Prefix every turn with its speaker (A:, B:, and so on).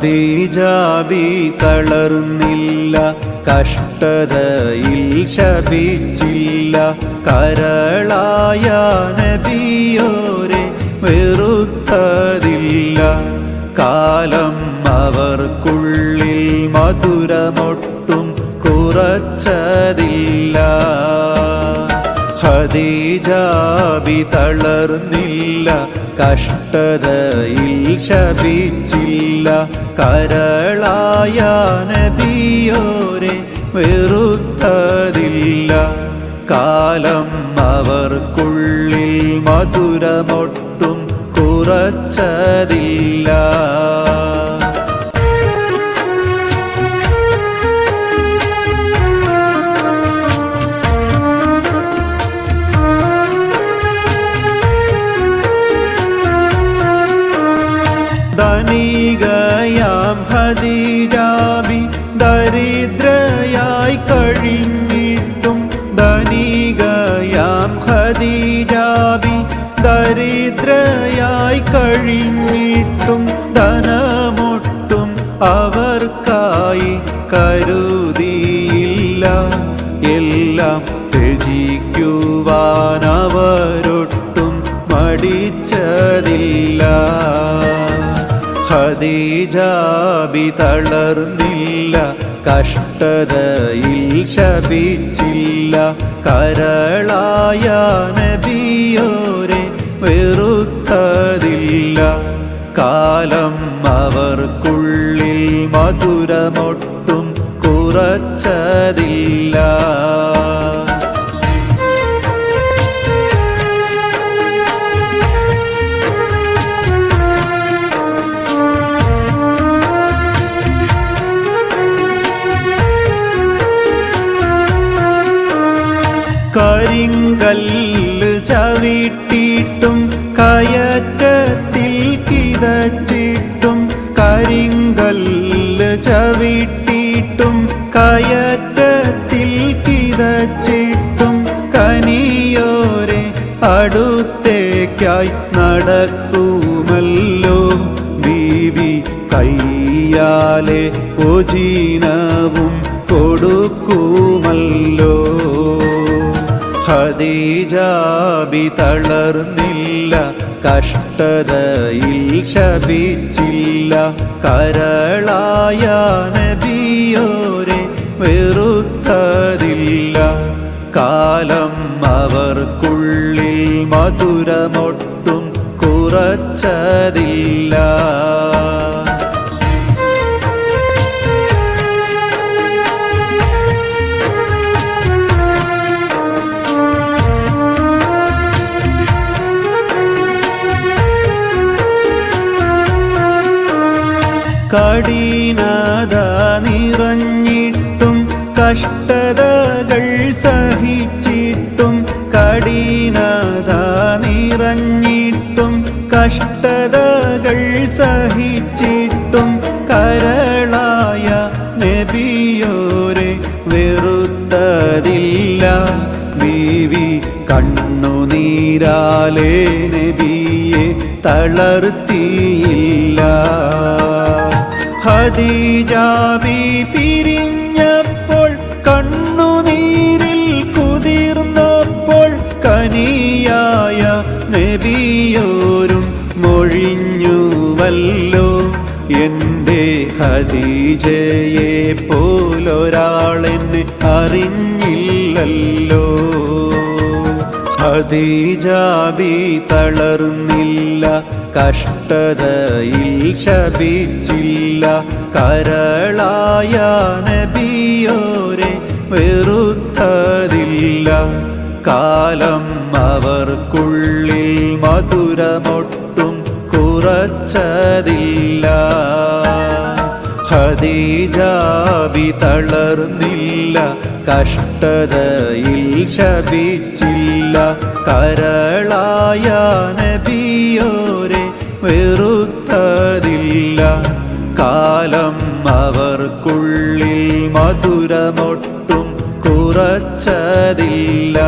A: ഹദീജാബി തളർന്നില്ല കഷ്ടതയിൽ ശപിച്ചില്ല. കരളായ നബിയോരെ വെറുത്തതില്ല. കാലം അവർക്കുള്ളിൽ മധുരമൊട്ടും കുറച്ചതില്ല. ഹദീജാബി തളർന്നില്ല കഷ്ടതയിൽ ശപിച്ചില്ല. കരളായ നബിയോരെ വെറുത്തതില്ല. കാലം അവർക്കുള്ളിൽ മധുരമൊട്ടും കുറച്ചതില്ല. ഹദീജാബി ദരിദ്രയായി കഴിഞ്ഞിട്ടും ധനികയാം ഹദീജാബി ദരിദ്രയായി കഴിഞ്ഞിട്ടും ധനമൊട്ടും അവർക്കായി കരുതിയില്ല. എല്ലാം രചിക്കുവാനവരൊട്ടും മടിച്ചതില്ല. ഹദീജാബി തളർന്നില്ല കഷ്ടതയിൽ ശപിച്ചില്ല. കരളായ നബിയോരെ വെറുത്തതില്ല. കാലം അവർക്കുള്ളിൽ മധുരമൊട്ടും കുറച്ചതില്ല. കരിങ്കല്ല് ചവിട്ടിട്ടും കയറ്റത്തിൽ കിതച്ചിട്ടും കരിങ്കല്ല് ചവിട്ടിട്ടും കയറ്റത്തിൽ കിതച്ചിട്ടും കനിയോരെ അടുത്തേക്കായി നടക്കുമല്ലോ. ബീവി കയ്യാലെ ഒജീനവും കൊടുക്കുമല്ലോ. ഹദീജാബി തളർന്നില്ല കഷ്ടതയിൽ ശപിച്ചില്ല. കരളായ നബിയോരെ വെറുത്തതില്ല. കാലം അവർക്കുള്ളിൽ മധുരമൊട്ടും കുറച്ചതില്ല. കഠിനത നിറഞ്ഞിട്ടും കഷ്ടതകൾ സഹിച്ചിട്ടും കഠിനത നിറഞ്ഞിട്ടും കഷ്ടതകൾ സഹിച്ചിട്ടും കരളായ നബിയോരെ വെറുത്തതില്ല. ബീവി കണ്ണുനീരാലേ നബിയെ തളർത്തിയില്ല. ഖദീജാബി പിരിഞ്ഞപ്പോൾ കണ്ണുനീരിൽ കുതിർന്നപ്പോൾ കനിയായ നബിയോരും മൊഴിഞ്ഞുവല്ലോ. എന്റെ ഖദീജയെ പോലൊരാളെന്നെ അറിഞ്ഞില്ലല്ലോ. ഹദീജാബി തളർന്നില്ല കഷ്ടതയിൽ ശപിച്ചില്ല. കരളായ നബിയോരെ വെറുത്തതില്ല. കാലം അവർക്കുള്ളിൽ മധുരമൊട്ടും കുറച്ചതില്ല. ഹദീജാബി തളർന്നില്ല കഷ്ടതയിൽ ശപിച്ചില്ല. കരളായ നബിയോരെ വെറുത്തതില്ല. കാലം അവർക്കുള്ളിൽ മധുരമൊട്ടും കുറച്ചതില്ല.